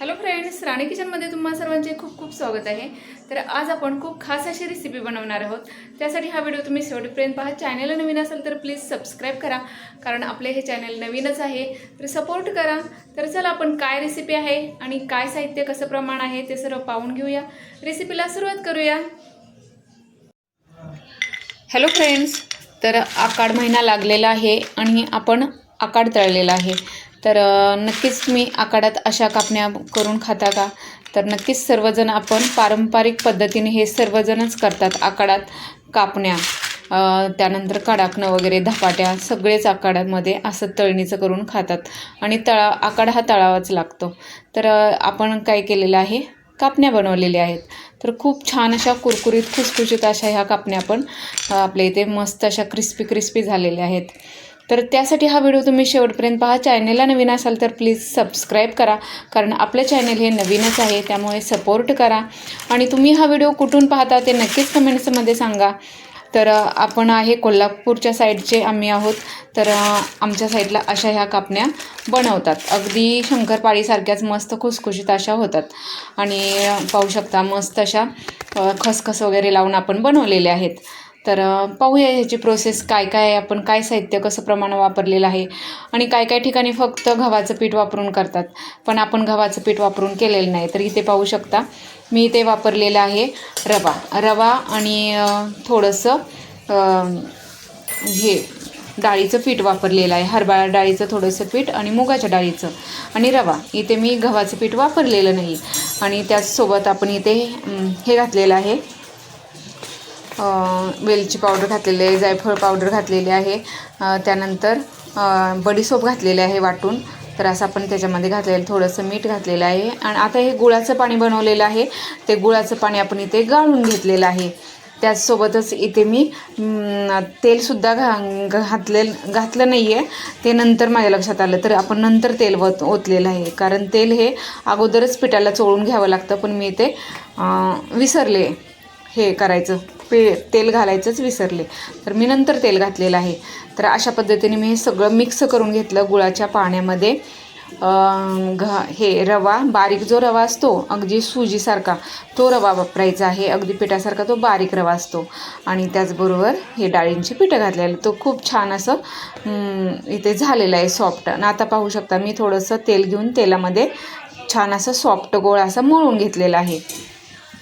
Hello friends राणी किचनमध्ये तुम्हा सर्वांचे खूप खूप स्वागत आहे. तर आज आपण खूप खास अशी रेसिपी बनवणार आहोत. त्यासाठी हा व्हिडिओ तुम्ही शेवटपर्यंत पहा. चॅनल नवीन असेल तर प्लीज सबस्क्राईब करा. कारण आपले हे चॅनल नवीनच आहे. तर सपोर्ट करा. तर चला आपण काय रेसिपी आहे आणि काय साहित्य कसं प्रमाण आहे ते सर्व पाहून घेऊया. रेसिपीला सुरुवात करूया. हॅलो फ्रेंड्स तर आकाड महिना लागलेला आहे आणि आपण आकाड तळलेला आहे. तर नक्कीच मी आकाडात अशा कापण्या करून खाता का? तर नक्कीच सर्वजण आपण पारंपरिक पद्धतीने हे सर्वजणच करतात आकाडात कापण्या. त्यानंतर कडाकणं वगैरे धपाट्या सगळेच आकाडामध्ये असं तळणीचं करून खातात. आणि तळा आकाड हा तळावाच लागतो. तर आपण काय केलेलं आहे? कापण्या बनवलेल्या आहेत. तर खूप छान अशा कुरकुरीत खुसखुशीत अशा ह्या कापण्या आपण आपल्या इथे मस्त अशा क्रिस्पी क्रिस्पी झालेल्या आहेत. तर त्यासाठी हा व्हिडिओ तुम्ही शेवटपर्यंत पहा. चॅनेलला नवीन असाल तर प्लीज सबस्क्राईब करा. कारण आपलं चॅनल हे नवीनच आहे त्यामुळे सपोर्ट करा. आणि तुम्ही हा व्हिडिओ कुठून पाहता ते नक्कीच कमेंट्समध्ये सांगा. तर आपण आहे कोल्हापूरच्या साईडचे आम्ही आहोत. तर आमच्या साईडला अशा ह्या कापण्या बनवतात. अगदी शंकरपाळीसारख्याच मस्त खुसखुशीत अशा होतात. आणि पाहू शकता मस्त अशा खसखस वगैरे लावून आपण बनवलेल्या आहेत. तर पाहूया ह्याची प्रोसेस काय काय आहे आपण काय साहित्य कसं प्रमाण वापरलेलं आहे आणि काय काय ठिकाणी फक्त गव्हाचं पीठ वापरून करतात पण आपण गव्हाचं पीठ वापरून केलेलं नाही. तर इथे पाहू शकता मी इथे वापरलेलं आहे रवा. रवा आणि थोडंसं हे डाळीचं पीठ वापरलेलं आहे. हरभरा डाळीचं थोडंसं पीठ आणि मुगाच्या डाळीचं आणि रवा. इथे मी गव्हाचं पीठ वापरलेलं नाही आणि त्याचसोबत आपण इथे हे घातलेलं आहे. वेलची पावडर घातलेली आहे जायफळ पावडर घातलेली आहे. त्यानंतर बडीसोप घातलेले आहे वाटून. तर असं आपण त्याच्यामध्ये घातलेलं थोडंसं मीठ घातलेलं आहे. आणि आता हे गुळाचं पाणी बनवलेलं आहे. ते गुळाचं पाणी आपण इथे गाळून घेतलेलं आहे. त्याचसोबतच इथे मी तेलसुद्धा घा घातले घातलं नाही आहे ते नंतर माझ्या लक्षात आलं तर आपण नंतर तेल वत ओतलेलं आहे. कारण तेल हे अगोदरच पिठाला चोळून घ्यावं लागतं पण मी ते विसरले हे करायचं. पे तेल घालायचंच विसरले. तर मी नंतर तेल घातलेलं आहे. तर अशा पद्धतीने मी हे सगळं मिक्स करून घेतलं गुळाच्या पाण्यामध्ये. घ घा हे रवा बारीक जो रवा असतो अगदी सुजीसारखा तो रवा वापरायचा आहे. अगदी पिठासारखा तो बारीक रवा असतो. आणि त्याचबरोबर हे डाळींची पिठं घातलेलं. तो खूप छान असं इथे झालेलं आहे सॉफ्ट. आणि आता पाहू शकता मी थोडंसं तेल घेऊन तेलामध्ये छान असं सॉफ्ट गोळा असा मळून घेतलेला आहे.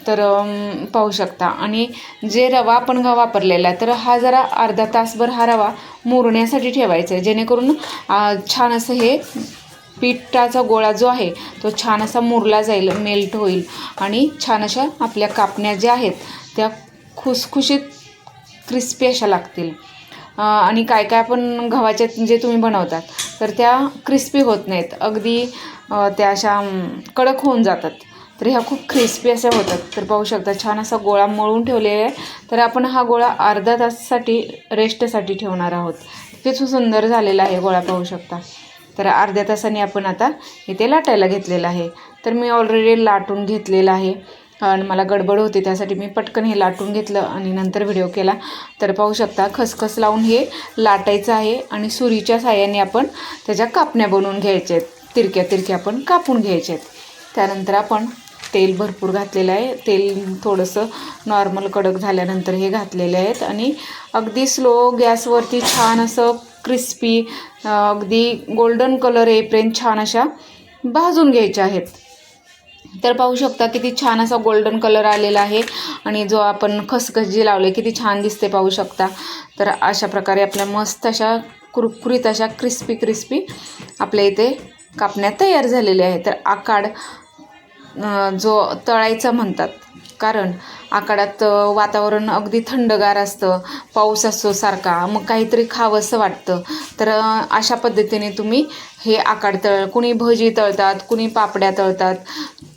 तर पाहू शकता. आणि जे रवा आपण वापरलेला आहे तर हा जरा अर्धा तासभर हा रवा मुरण्यासाठी ठेवायचा आहे. जेणेकरून छान असं हे पिठाचा गोळा जो आहे तो छान असा मुरला जाईल मेल्ट होईल. आणि छान अशा आपल्या कापण्या ज्या आहेत त्या खुसखुशीत क्रिस्पी अशा लागतील. आणि काय काय आपण गव्हाच्या जे तुम्ही बनवतात तर त्या क्रिस्पी होत नाहीत. अगदी त्या अशा कडक होऊन जातात. तर ह्या खूप क्रिस्पी अशा होतात. तर पाहू शकता छान असा गोळा मळून ठेवलेला आहे. तर आपण हा गोळा अर्धा तासासाठी रेस्टसाठी ठेवणार आहोत. किती सुंदर झालेला आहे गोळा पाहू शकता. तर अर्ध्या तासाने आपण आता इथे लाटायला घेतलेलं आहे. तर मी ऑलरेडी लाटून घेतलेलं आहे. आणि मला गडबड होती त्यासाठी मी पटकन हे लाटून घेतलं आणि नंतर व्हिडिओ केला. तर पाहू शकता खसखस लावून हे लाटायचं आहे आणि सुरीच्या साह्याने आपण त्याच्या कापण्या बनवून घ्यायच्या आहेत. तिरक्या तिरक्या आपण कापून घ्यायच्या आहेत. त्यानंतर आपण तेल भरपूर घातलेलं आहे. तेल थोडंसं नॉर्मल कडक झाल्यानंतर हे घातलेले आहेत. आणि अगदी स्लो गॅसवरती छान असं क्रिस्पी अगदी गोल्डन कलर येईपर्यंत छान अशा भाजून घ्यायच्या आहेत. तर पाहू शकता किती छान असा गोल्डन कलर आलेला आहे. आणि जो आपण खसखस जी लावले किती छान दिसते पाहू शकता. तर अशा प्रकारे आपल्या मस्त अशा कुरकुरीत अशा क्रिस्पी क्रिस्पी आपल्या इथे कापण्यात तयार झालेले आहे तर आकाड जो तळायचा म्हणतात. कारण आकाडात वातावरण अगदी थंडगार असतं पाऊस असतो सारखा मग काहीतरी खावंसं वाटतं. तर अशा पद्धतीने तुम्ही हे आकाड तळ कुणी भजी तळतात कुणी पापड्या तळतात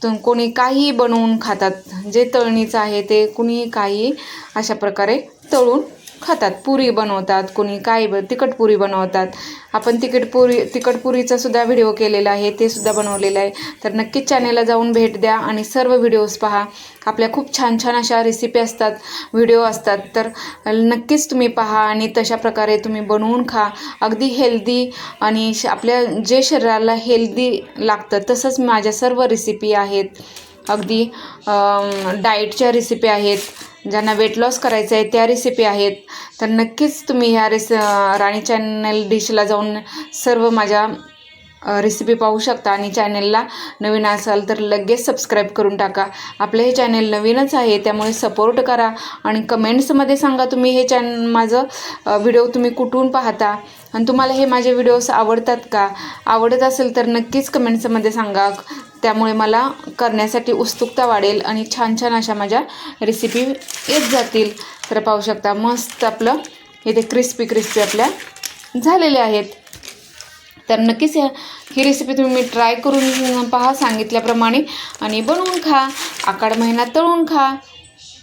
तर कोणी काही बनवून खातात. जे तळणीचं आहे ते कुणी काही अशा प्रकारे तळून खातात पुरी बनवतात कोणी काय ब तिखट पुरी बनवतात. आपण तिखट पुरी तिखट पुरीचा सुद्धा व्हिडिओ केलेला आहे ते सुद्धा बनवलेलं आहे. तर नक्कीच चॅनेलला जाऊन भेट द्या आणि सर्व व्हिडिओज पहा. आपल्या खूप छान छान अशा रेसिपी असतात व्हिडिओ असतात. तर नक्कीच तुम्ही पहा आणि तशा प्रकारे तुम्ही बनवून खा. अगदी हेल्दी आणि श आपल्या जे शरीराला हेल्दी लागतं तसंच माझ्या सर्व रेसिपी आहेत. अगदी डाएटच्या रेसिपी आहेत. ज्यांना वेट लॉस करायचं आहे त्या रेसिपी आहेत. तर नक्कीच तुम्ही ह्या रेस राणी चॅनल डिशला जाऊन सर्व माझ्या रेसिपी पाहू शकता आणि चॅनेलला नवीन असाल तर लगेच सबस्क्राईब करून टाका. आपलं हे चॅनेल नवीनच आहे त्यामुळे सपोर्ट करा आणि कमेंट्समध्ये सांगा तुम्ही हे चॅन माझं व्हिडिओ तुम्ही कुठून पाहता. आणि तुम्हाला हे माझे व्हिडिओज आवडतात का? आवडत असेल तर नक्कीच कमेंट्समध्ये सांगा. त्यामुळे मला करण्यासाठी उत्सुकता वाढेल आणि छान छान अशा माझ्या रेसिपी येत जातील. तर पाहू शकता मस्त आपलं इथे क्रिस्पी क्रिस्पी आपल्या झालेले आहेत. तर नक्कीच ही रेसिपी तुम्ही ट्राय करून पहा सांगितल्याप्रमाणे. आणि बनवून खा. आकाड महिना तळून खा.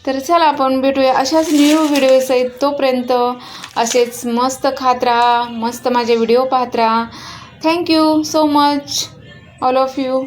तर चला आपण भेटूया अशाच न्यू व्हिडिओज आहेत तोपर्यंत असेच मस्त खात राहा. मस्त माझे व्हिडिओ पाहत राहा. Thank you so much all of you